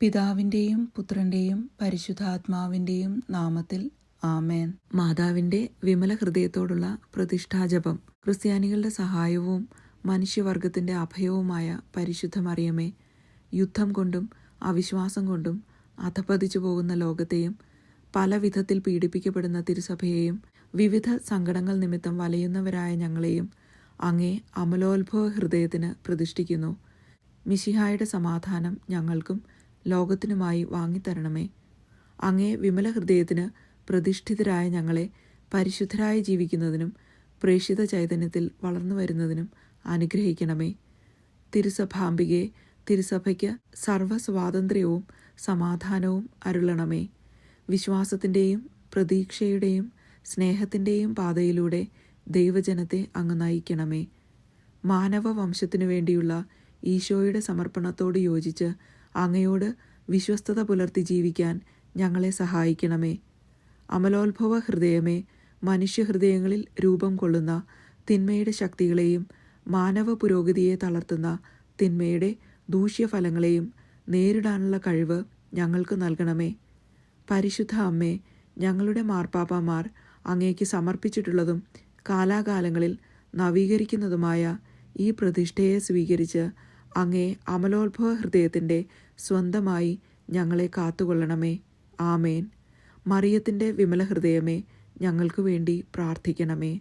പിതാവിന്റെയും പുത്രന്റെയും പരിശുദ്ധാത്മാവിന്റെയും നാമത്തിൽ ആമേൻ. മാതാവിന്റെ വിമല ഹൃദയത്തോടുള്ള പ്രതിഷ്ഠാജപം ക്രിസ്ത്യാനികളുടെ സഹായവും മനുഷ്യവർഗത്തിന്റെ അഭയവുമായ പരിശുദ്ധ മറിയമേ യുദ്ധം കൊണ്ടും അവിശ്വാസം കൊണ്ടും അധപതിച്ചു പോകുന്ന ലോകത്തെയും പല വിധത്തിൽ പീഡിപ്പിക്കപ്പെടുന്ന തിരുസഭയെയും വിവിധ സങ്കടങ്ങൾ നിമിത്തം വലയുന്നവരായ ഞങ്ങളെയും അങ്ങേ അമലോത്ഭവ ഹൃദയത്തിന് പ്രതിഷ്ഠിക്കുന്നു. മിശിഹായുടെ സമാധാനം ഞങ്ങൾക്കും ലോകത്തിനുമായി വാങ്ങിത്തരണമേ. അങ്ങേ വിമല ഹൃദയത്തിന് പ്രതിഷ്ഠിതരായ ഞങ്ങളെ പരിശുദ്ധരായി ജീവിക്കുന്നതിനും പ്രേഷിത ചൈതന്യത്തിൽ വളർന്നു വരുന്നതിനും അനുഗ്രഹിക്കണമേ. തിരുസഭാംബികയെ തിരുസഭയ്ക്ക് സർവസ്വാതന്ത്ര്യവും സമാധാനവും അരുളണമേ. വിശ്വാസത്തിന്റെയും പ്രതീക്ഷയുടെയും സ്നേഹത്തിന്റെയും പാതയിലൂടെ ദൈവജനത്തെ അങ്ങ് നയിക്കണമേ. മാനവ വംശത്തിനു വേണ്ടിയുള്ള ഈശോയുടെ സമർപ്പണത്തോട് യോജിച്ച് അങ്ങയോട് വിശ്വസ്തത പുലർത്തി ജീവിക്കാൻ ഞങ്ങളെ സഹായിക്കണമേ. അമലോത്ഭവ ഹൃദയമേ മനുഷ്യഹൃദയങ്ങളിൽ രൂപം കൊള്ളുന്ന തിന്മയുടെ ശക്തികളെയും മാനവ പുരോഗതിയെ തളർത്തുന്ന തിന്മയുടെ ദൂഷ്യഫലങ്ങളെയും നേരിടാനുള്ള കഴിവ് ഞങ്ങൾക്ക് നൽകണമേ. പരിശുദ്ധ അമ്മേ ഞങ്ങളുടെ മാർപ്പാപ്പമാർ അങ്ങേക്ക് സമർപ്പിച്ചിട്ടുള്ളതും കാലാകാലങ്ങളിൽ നവീകരിക്കുന്നതുമായ ഈ പ്രതിഷ്ഠയെ സ്വീകരിച്ച് അങ്ങേ അമലോത്ഭവ ഹൃദയത്തിന്റെ സ്വന്തമായി ഞങ്ങളെ കാത്തുകൊള്ളണമേ. ആമേൻ. മറിയത്തിന്റെ വിമല ഹൃദയമേ ഞങ്ങൾക്ക് വേണ്ടി പ്രാർത്ഥിക്കണമേ.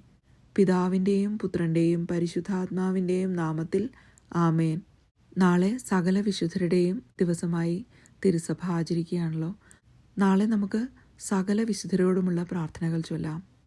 പിതാവിന്റെയും പുത്രന്റെയും പരിശുദ്ധാത്മാവിന്റെയും നാമത്തിൽ ആമേൻ. നാളെ സകല വിശുദ്ധരുടെയും ദിവസമായി തിരുസഭ ആചരിക്കുകയാണല്ലോ. നാളെ നമുക്ക് സകല വിശുദ്ധരോടുമുള്ള പ്രാർത്ഥനകൾ ചൊല്ലാം.